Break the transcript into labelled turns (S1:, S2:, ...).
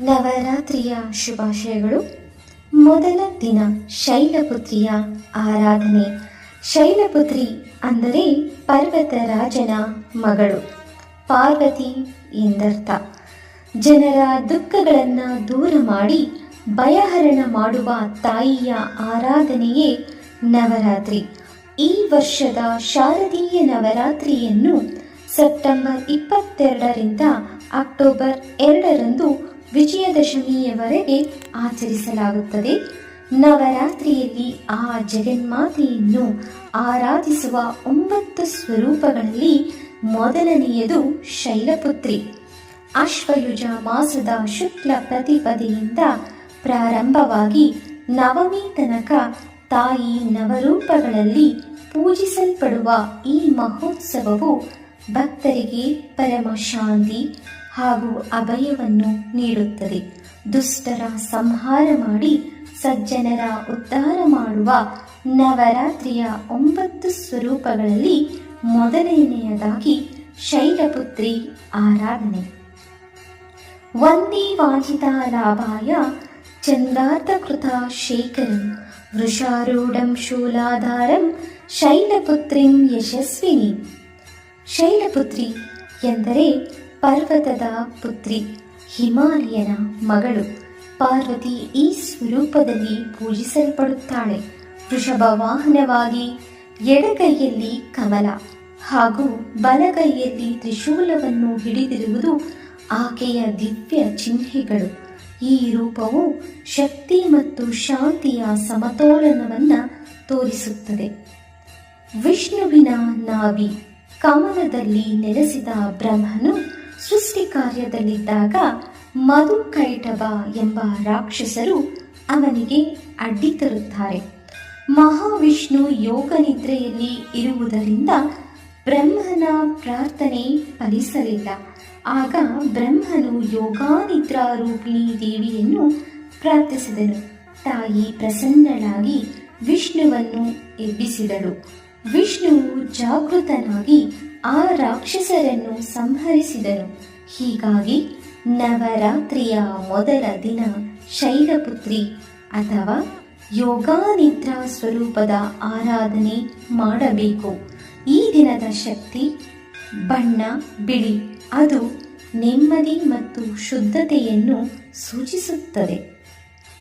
S1: ನವರಾತ್ರಿಯ ಶುಭಾಶಯಗಳು. ಮೊದಲ ದಿನ ಶೈಲಪುತ್ರಿಯ ಆರಾಧನೆ. ಶೈಲಪುತ್ರಿ ಅಂದರೆ ಪರ್ವತರಾಜನ ಮಗಳು. ಪಾರ್ವತಿ ಎಂದರ್ಥ. ಜನರ ದುಃಖಗಳನ್ನು ದೂರ ಮಾಡಿ ಭಯಹರಣ ಮಾಡುವ ತಾಯಿಯ ಆರಾಧನೆಯೇ ನವರಾತ್ರಿ. ಈ ವರ್ಷದ ಶಾರದೀಯ ನವರಾತ್ರಿಯನ್ನು ಸೆಪ್ಟೆಂಬರ್ ಇಪ್ಪತ್ತೆರಡರಿಂದ ಅಕ್ಟೋಬರ್ ಎರಡರಂದು ವಿಜಯದಶಮಿಯವರೆಗೆ ಆಚರಿಸಲಾಗುತ್ತದೆ. ನವರಾತ್ರಿಯಲ್ಲಿ ಆ ಜಗನ್ಮಾತೆಯನ್ನು ಆರಾಧಿಸುವ ಒಂಬತ್ತು ಸ್ವರೂಪಗಳಲ್ಲಿ ಮೊದಲನೆಯದು ಶೈಲಪುತ್ರಿ. ಅಶ್ವಯುಜ ಮಾಸದ ಶುಕ್ಲ ಪ್ರತಿಪದೆಯಿಂದ ಪ್ರಾರಂಭವಾಗಿ ನವಮಿ ತನಕ ತಾಯಿ ನವರೂಪಗಳಲ್ಲಿ ಪೂಜಿಸಲ್ಪಡುವ ಈ ಮಹೋತ್ಸವವು ಭಕ್ತರಿಗೆ ಪರಮ ಶಾಂತಿ ಹಾಗೂ ಅಭಯವನ್ನು ನೀಡುತ್ತದೆ. ದುಷ್ಟರ ಸಂಹಾರ ಮಾಡಿ ಸಜ್ಜನರ ಉದ್ಧಾರ ಮಾಡುವ ನವರಾತ್ರಿಯ ಒಂಬತ್ತು ಸ್ವರೂಪಗಳಲ್ಲಿ ಮೊದಲನೆಯದಾಗಿ ಶೈಲಪುತ್ರಿ ಆರಾಧನೆ. ವಂದೇ ವಾಜಿತಾಲಾಭಾಯ ಚಂದಾರ್ಥಕೃತ ಶೇಖರಂ ವೃಷಾರೂಢಂ ಶೂಲಾಧಾರಂ ಶೈಲಪುತ್ರಿಂ ಯಶಸ್ವಿನಿ. ಶೈಲಪುತ್ರಿ ಎಂದರೆ ಪರ್ವತದ ಪುತ್ರಿ ಹಿಮಾಲಯನ ಮಗಳು. ಪಾರ್ವತಿ ಈ ಸ್ವರೂಪದಲ್ಲಿ ಪೂಜಿಸಲ್ಪಡುತ್ತಾಳೆ. ವೃಷಭ ವಾಹನವಾಗಿ ಎಡಗೈಯಲ್ಲಿ ಕಮಲ ಹಾಗೂ ಬಲಗೈಯಲ್ಲಿ ತ್ರಿಶೂಲವನ್ನು ಹಿಡಿದಿರುವುದು ಆಕೆಯ ದಿವ್ಯ ಚಿಹ್ನೆಗಳು. ಈ ರೂಪವು ಶಕ್ತಿ ಮತ್ತು ಶಾಂತಿಯ ಸಮತೋಲನವನ್ನು ತೋರಿಸುತ್ತದೆ. ವಿಷ್ಣುವಿನ ನಾಭಿ ಕಮಲದಲ್ಲಿ ನೆಲೆಸಿದ ಬ್ರಹ್ಮನು ಸೃಷ್ಟಿ ಕಾರ್ಯದಲ್ಲಿದ್ದಾಗ ಮಧುಕೈಟಭ ಎಂಬ ರಾಕ್ಷಸರು ಅವನಿಗೆ ಅಡ್ಡಿ ತರುತ್ತಾರೆ. ಮಹಾವಿಷ್ಣು ಯೋಗ ನಿದ್ರೆಯಲ್ಲಿ ಇರುವುದರಿಂದ ಬ್ರಹ್ಮನ ಪ್ರಾರ್ಥನೆ ಫಲಿಸಲಿಲ್ಲ. ಆಗ ಬ್ರಹ್ಮನು ಯೋಗಾನಿದ್ರಾ ರೂಪಿಣಿ ದೇವಿಯನ್ನು ಪ್ರಾರ್ಥಿಸಿದನು. ತಾಯಿ ಪ್ರಸನ್ನಳಾಗಿ ವಿಷ್ಣುವನ್ನು ಎಬ್ಬಿಸಿದಳು. ವಿಷ್ಣುವು ಜಾಗೃತನಾಗಿ ಆ ರಾಕ್ಷಸರನ್ನು ಸಂಹರಿಸಿದನು. ಹೀಗಾಗಿ ನವರಾತ್ರಿಯ ಮೊದಲ ದಿನ ಶೈಲಪುತ್ರಿ ಅಥವಾ ಯೋಗಾನಿದ್ರಾ ಸ್ವರೂಪದ ಆರಾಧನೆ ಮಾಡಬೇಕು. ಈ ದಿನದ ಶಕ್ತಿ ಬಣ್ಣ, ಬಿಳಿ. ಅದು ನೆಮ್ಮದಿ ಮತ್ತು ಶುದ್ಧತೆಯನ್ನು ಸೂಚಿಸುತ್ತದೆ.